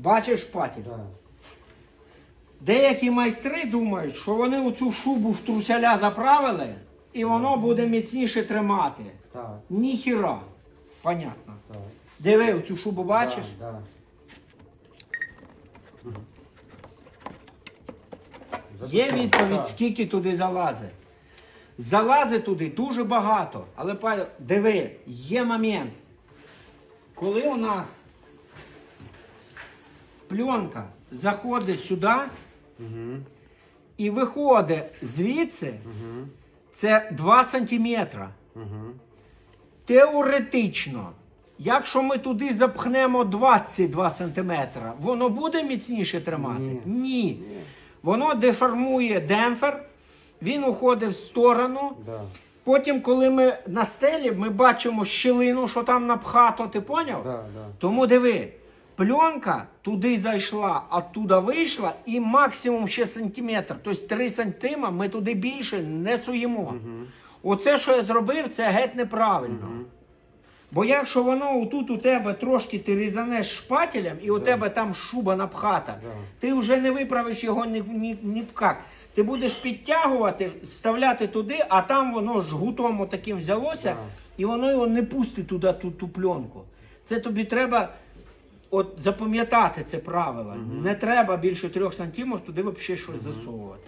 Бачиш шпатель? Да. Деякі майстри думають, що вони оцю шубу в труселя заправили і воно буде міцніше тримати. Так, Ніхіра. Понятно. так. Диви, оцю шубу бачиш? Да, да. Є відповідь, Так. скільки туди залазить. Залазить туди дуже багато. Але диви, є момент. Коли у нас пленка заходить сюди Мгм, і виходить звідси, мгм, це 2 сантиметра. мгм. Теоретично, якщо ми туди запхнемо 22 сантиметра, воно буде міцніше тримати? Ні. Ні. Воно деформує демпфер, він уходить в сторону. Да. Потім, коли ми на стелі, ми бачимо щілину, що там напхато, ти поняв? Да, да. Тому диви, пленка туди зайшла, а туди вийшла, і максимум ще сантиметр. Тобто 3 сантима ми туди більше не суємо. Оце, що я зробив, це геть неправильно. Бо якщо воно отут у тебе трошки ти різанеш шпателем, і у тебе там шуба напхата, Да. ти вже не виправиш його ні, ні, ні як. Ти будеш підтягувати, вставляти туди, а там воно жгутом таким взялося, Да. і воно його не пустить туди ту, ту пленку. Це тобі треба от, запам'ятати це правило. Не треба більше трьох сантимів туди взагалі щось засовувати.